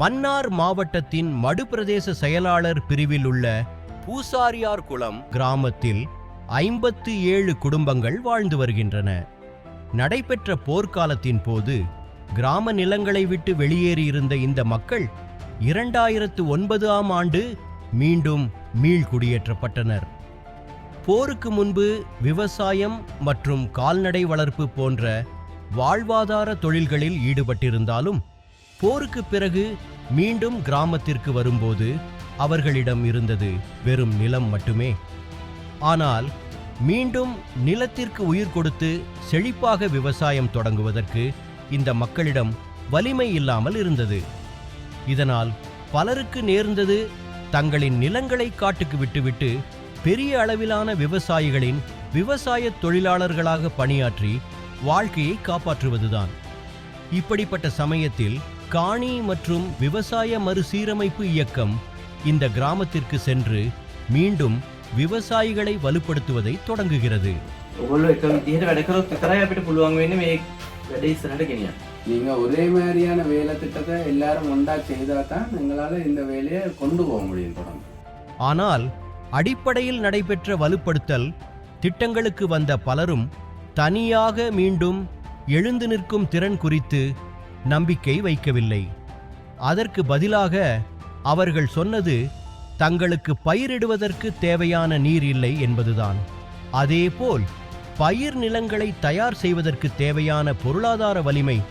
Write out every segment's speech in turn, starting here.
மன்னார் மாவட்டத்தின் மடுப்பிரதேச செயலாளர் பிரிவில் உள்ள பூசாரியார் குளம் கிராமத்தில் ஐம்பத்து ஏழு குடும்பங்கள் வாழ்ந்து வருகின்றன. நடைபெற்ற போர்க்காலத்தின் போது கிராம நிலங்களை விட்டு வெளியேறியிருந்த இந்த மக்கள் இரண்டாயிரத்து ஒன்பது ஆம் ஆண்டு மீண்டும் மீள்குடியேற்றப்பட்டனர் போருக்கு முன்பு விவசாயம் மற்றும் கால்நடை வளர்ப்பு போன்ற வாழ்வாதார தொழில்களில் ஈடுபட்டிருந்தாலும் போருக்கு பிறகு மீண்டும் கிராமத்திற்கு வரும்போது அவர்களிடம் இருந்தது வெறும் நிலம் மட்டுமே. ஆனால் மீண்டும் நிலத்திற்கு உயிர் கொடுத்து செழிப்பாக விவசாயம் தொடங்குவதற்கு இந்த மக்களிடம் வலிமை இல்லாமல் இருந்தது. இதனால் பலருக்கு நேர்ந்தது தங்களின் நிலங்களை காட்டுக்கு விட்டுவிட்டு பெரிய அளவிலான விவசாயிகளின் விவசாய தொழிலாளர்களாக பணியாற்றி வாழ்க்கையை காப்பாற்றுவதுதான். இப்படிப்பட்ட சமயத்தில் காணி மற்றும் விவசாய மறுசீரமைப்பு இயக்கம் இந்த கிராமத்திற்கு சென்று மீண்டும் விவசாயிகளை வலுப்படுத்துவதை தொடங்குகிறது ඔගොල්ලෝ එක විදිහට වැඩ කරොත් විතරයි අපිට පුළුවන් වෙන්නේ මේ වැඩේ ඉස්සරහට ගෙනියන්න. நீங்க ஒரே மாதிரியான வேலை திட்டத்தை எல்லாரும் ஒன்றா செய்தா தான் எங்களால இந்த வேலையை கொண்டு போக முடியும் தொடர்ந்து ஆனால் அடிப்படையில் நடைபெற்ற வலுப்படுத்தல் திட்டங்களுக்கு வந்த பலரும் தனியாக மீண்டும் எழுந்து நிற்கும் திறன் குறித்து நம்பிக்கை வைக்கவில்லை. அதற்கு பதிலாக அவர்கள் சொன்னது தங்களுக்கு பயிரிடுவதற்கு தேவையான நீர் இல்லை என்பதுதான். அதேபோல் பயிர் நிலங்களை தயார் செய்வதற்கு தேவையான பொருளாதார வலிமை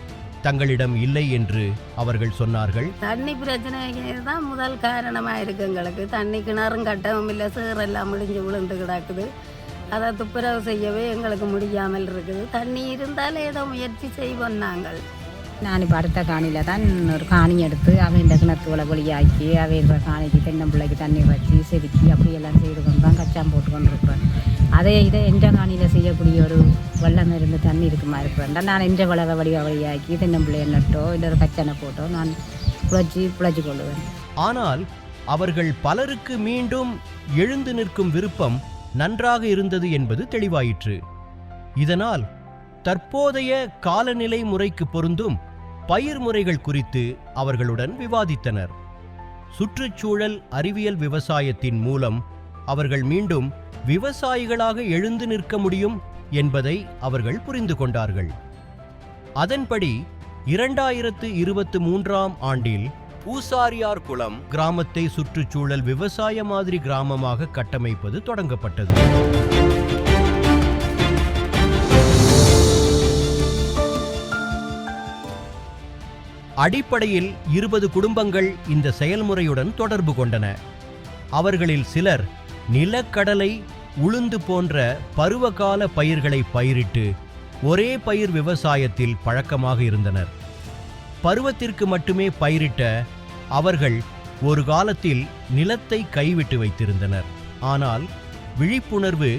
தங்களிடம் இல்லை என்று அவர்கள் சொன்னார்கள். தண்ணி பிரச்சனை தான் முதல் காரணமாக இருக்கு எங்களுக்கு. தண்ணி கிணறும் கட்டவும் இல்லை சேரெல்லாம் முடிஞ்சு விழுந்து கிடக்குது. அதை துப்புரவு செய்யவே எங்களுக்கு முடியாமல் இருக்குது. தண்ணி இருந்தால் ஏதோ முயற்சி செய்வோம் நாங்கள். நான் இப்போ அடுத்த காணியில் தான் ஒரு காணி எடுத்து அவன் இந்த கிணத்துகளை வழியாக்கி அவன் இருக்கிற காணிக்கு தென்னம்பிள்ளைக்கு தண்ணி வச்சு செதுக்கி அப்படியெல்லாம் செய்து கொண்டு தான் கச்சான் போட்டு கொண்டு இருப்பேன் அதே இதை எந்த காணியில் செய்யக்கூடிய ஒரு வெள்ளம் இருந்து தண்ணி இருக்குமா இருக்கிறேன் நான் எந்த வளவை வடிவ வழியாக்கி தென்னம்பிள்ளையை நட்டோ இல்லை ஒரு கச்சனை போட்டோ நான் புழைச்சி புழைச்சி கொள்ளுவேன். ஆனால் அவர்கள் பலருக்கு மீண்டும் எழுந்து நிற்கும் விருப்பம் நன்றாக இருந்தது என்பது தெளிவாயிற்று. இதனால் தற்போதைய காலநிலை முறைக்கு பொருந்தும் பயிர் முறைகள் குறித்து அவர்களுடன் விவாதித்தனர். சுற்றுச்சூழல் அறிவியல் விவசாயத்தின் மூலம் அவர்கள் மீண்டும் விவசாயிகளாக எழுந்து நிற்க முடியும் என்பதை அவர்கள் புரிந்து கொண்டார்கள். அதன்படி இரண்டாயிரத்து இருபத்து மூன்றாம் ஆண்டில் பூசாரியார் குளம் கிராமத்தை சுற்றுச்சூழல் விவசாய மாதிரி கிராமமாக கட்டமைப்பது தொடங்கப்பட்டது. அடிப்படையில் இருபது குடும்பங்கள் இந்த செயல்முறையுடன் தொடர்பு கொண்டன. அவர்களில் சிலர் நிலக்கடலை உளுந்து போன்ற பருவகால பயிர்களை பயிரிட்டு ஒரே பயிர் விவசாயத்தில் பழக்கமாக இருந்தனர். பருவத்திற்கு மட்டுமே பயிரிட்ட அவர்கள் ஒரு காலத்தில் நிலத்தை கைவிட்டு வைத்திருந்தனர். ஆனால் விழிப்புணர்வு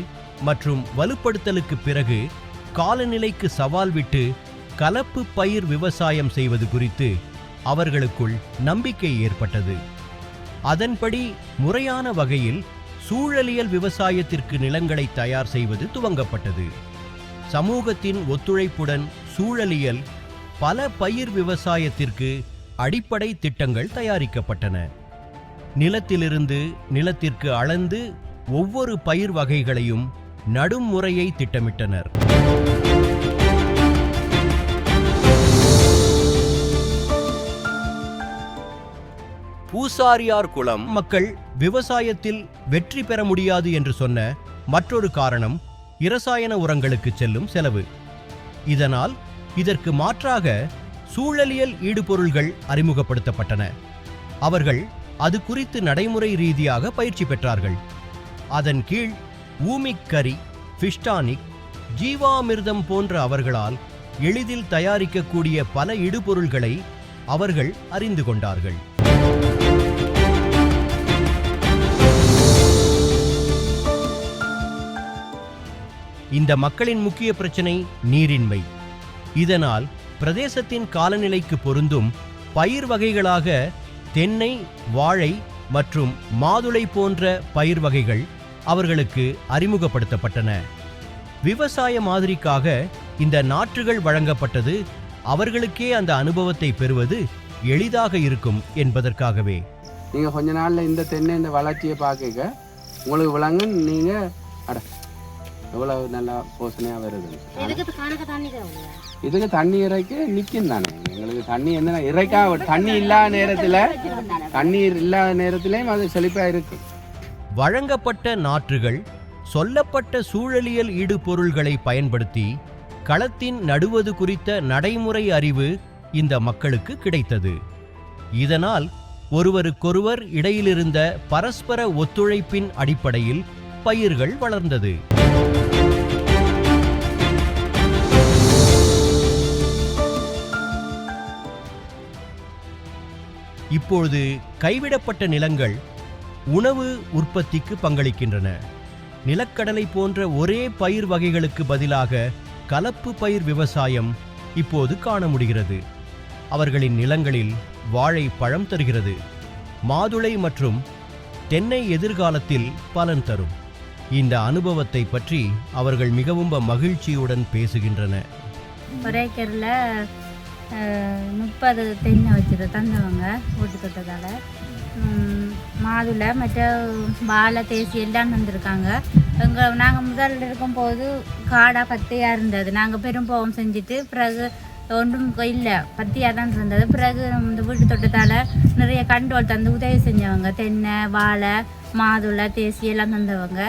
மற்றும் வலுப்படுத்தலுக்கு பிறகு காலநிலைக்கு சவால் விட்டு கலப்பு பயிர் விவசாயம் செய்வது குறித்து அவர்களுக்குள் நம்பிக்கை ஏற்பட்டது. அதன்படி முறையான வகையில் சூழலியல் விவசாயத்திற்கு நிலங்களை தயார் செய்வது துவங்கப்பட்டது. சமூகத்தின் ஒத்துழைப்புடன் சூழலியல் பல பயிர் விவசாயத்திற்கு அடிப்படை திட்டங்கள் தயாரிக்கப்பட்டன. நிலத்திலிருந்து நிலத்திற்கு அளந்து ஒவ்வொரு பயிர் வகைகளையும் நடும் முறையை திட்டமிட்டனர். பூசாரியார் குளம் மக்கள் விவசாயத்தில் வெற்றி பெற முடியாது என்று சொன்ன மற்றொரு காரணம் இரசாயன உரங்களுக்கு செல்லும் செலவு. இதனால் இதற்கு மாற்றாக சூழலியல் ஈடுபொருள்கள் அறிமுகப்படுத்தப்பட்டன. அவர்கள் அது குறித்து நடைமுறை ரீதியாக பயிற்சி பெற்றார்கள். அதன் கீழ் ஊமிக் கரி ஃபிஷ்டானிக் ஜீவாமிர்தம் போன்ற அவர்களால் எளிதில் தயாரிக்கக்கூடிய பல இடுபொருள்களை அவர்கள் அறிந்து கொண்டார்கள். இந்த மக்களின் முக்கிய பிரச்சனை நீரின்மை. இதனால் பிரதேசத்தின் காலநிலைக்கு பொருந்தும் பயிர் வகைகளாக தென்னை வாழை மற்றும் மாதுளை போன்ற பயிர் வகைகள் அவர்களுக்கு அறிமுகப்படுத்தப்பட்டன. விவசாய மாதிரிக்காக இந்த நாற்றுகள் வழங்கப்பட்டது அவர்களுக்கே அந்த அனுபவத்தை பெறுவது எளிதாக இருக்கும் என்பதற்காகவே. நீங்கள் கொஞ்ச நாளில் இந்த தென்னை இந்த வளர்ச்சியை பார்க்க உங்களுக்கு விளங்கும் நீங்கள் அட எவ்வளவு நல்லா போசனையாக வருது இதுக்கு தண்ணி இறைக்க நிற்கும் தானே. எங்களுக்கு தண்ணி என்ன இறைக்கா தண்ணி இல்லாத நேரத்தில் தண்ணீர் இல்லாத நேரத்திலையும் அது செழிப்பாக இருக்கும் வழங்கப்பட்ட நாற்றுகள் சொல்லப்பட்ட சூழலியல் ஈடுபொருள்களை பயன்படுத்தி களத்தின் நடுவது குறித்த நடைமுறை அறிவு இந்த மக்களுக்கு கிடைத்தது. இதனால் ஒருவருக்கொருவர் இடையிலிருந்த பரஸ்பர ஒத்துழைப்பின் அடிப்படையில் பயிர்கள் வளர்ந்தது. இப்பொழுது கைவிடப்பட்ட நிலங்கள் உணவு உற்பத்திக்கு பங்களிக்கின்றன. நிலக்கடலை போன்ற ஒரே பயிர் வகைகளுக்கு பதிலாக கலப்பு பயிர் விவசாயம் இப்போது காண முடிகிறது. அவர்களின் நிலங்களில் வாழை பழம் தருகிறது. மாதுளை மற்றும் தென்னை எதிர்காலத்தில் பலன் தரும். இந்த அனுபவத்தை பற்றி அவர்கள் மிகவும் மகிழ்ச்சியுடன் பேசுகின்றன முப்பது தென்னை வச்சுரு தந்தவங்க ஓட்டு தொட்டதால் மாதுளை மற்ற வாழை தேசி எல்லாம் வந்திருக்காங்க எங்கள் நாங்கள் முதல்ல இருக்கும்போது காடாக பத்தையாக இருந்தது. நாங்கள் பெரும்போகம் செஞ்சுட்டு பிறகு ஒன்றும் இல்லை பத்தியாக தான் இருந்தது. பிறகு இந்த வீட்டு தோட்டத்தால் நிறைய கண்டோல் தந்து உதவி செஞ்சவங்க தென்னை வாழை மாதுளை தேசி எல்லாம் தந்தவங்க.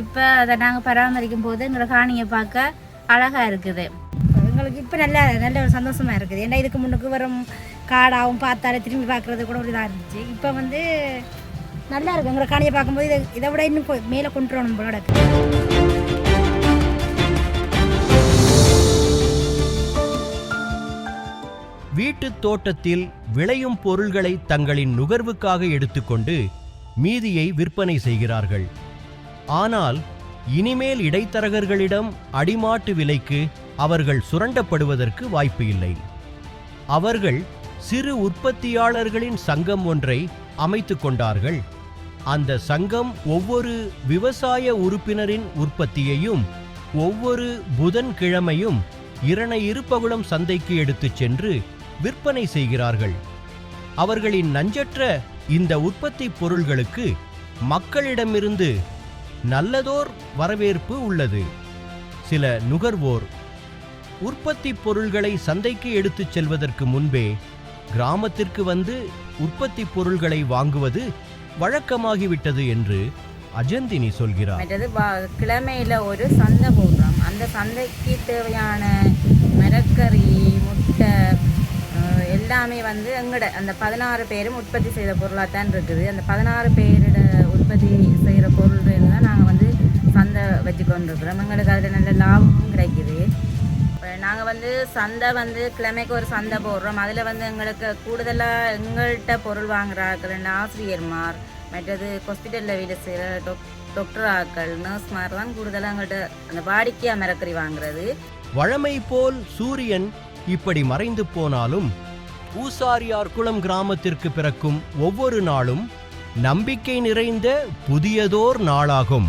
இப்போ அதை நாங்கள் பராமரிக்கும் போது எங்களை காணியை பார்க்க அழகாக இருக்குது. இப்போ நல்ல நல்ல ஒரு சந்தோஷமாக இருக்குது. ஏன்னா இதுக்கு முன்னுக்கு வரும் காடாகவும் பார்த்தாலே திரும்பி பார்க்குறது கூட ஒரு இதாக இருந்துச்சு. இப்போ வந்து நல்லா இருக்கு. எங்களை காணியை பார்க்கும்போது இதை இதை விட இன்னும் மேலே கொண்டு வரணும் போல வீட்டுத் தோட்டத்தில் விளையும் பொருள்களை தங்களின் நுகர்வுக்காக எடுத்துக்கொண்டு மீதியை விற்பனை செய்கிறார்கள். ஆனால் இனிமேல் இடைத்தரகர்களிடம் அடிமாட்டு விலைக்கு அவர்கள் சுரண்டப்படுவதற்கு வாய்ப்பு இல்லை. அவர்கள் சிறு உற்பத்தியாளர்களின் சங்கம் ஒன்றை அமைத்து கொண்டார்கள். அந்த சங்கம் ஒவ்வொரு விவசாய உறுப்பினரின் உற்பத்தியையும் ஒவ்வொரு புதன்கிழமையும் இரண இருபகுளம் சந்தைக்கு எடுத்துச் சென்று விற்பனை செய்கிறார்கள். அவர்களின் நஞ்சற்ற இந்த உற்பத்தி பொருள்களுக்கு மக்களிடமிருந்து நல்லதோர் வரவேற்பு உள்ளது. சில நுகர்வோர் உற்பத்தி பொருள்களை சந்தைக்கு எடுத்துச் செல்வதற்கு முன்பே கிராமத்திற்கு வந்து உற்பத்தி பொருள்களை வாங்குவது வழக்கமாகிவிட்டது என்று அஜந்தினி சொல்கிறார். வா- கிழமையில ஒரு சந்தை போடுறோம். அந்த சந்தைக்கு தேவையான மரக்கறி முட்டை எல்லாமே வந்து எங்கட அந்த பதினாறு பேரும் உற்பத்தி செய்த பொருளாக தான் இருக்குது. அந்த பதினாறு பேரோட உற்பத்தி செய்கிற பொருள் தான் நாங்கள் வந்து சந்தை வச்சு கொண்டிருக்கிறோம். எங்களுக்கு அதில் நல்ல லாபமும் கிடைக்குது. நாங்கள் வந்து சந்தை வந்து கிழமைக்கு ஒரு சந்தை போடுறோம். அதில் வந்து எங்களுக்கு கூடுதலாக எங்கள்கிட்ட பொருள் வாங்குறாக்கள் ஆசிரியர்மார் மற்றது ஹாஸ்பிட்டலில் வேலை செய்கிற டொக் டாக்டர் ஆக்கள் நர்ஸ்மார் தான் கூடுதலாக எங்கள்கிட்ட அந்த வாடிக்கையாக மரக்கறி வாங்குறது. வழமை போல் சூரியன் இப்படி மறைந்து போனாலும் ஊசாரியார் குளம் கிராமத்திற்கு பிறக்கும் ஒவ்வொரு நாளும் நம்பிக்கை நிறைந்த புதியதோர் நாளாகும்.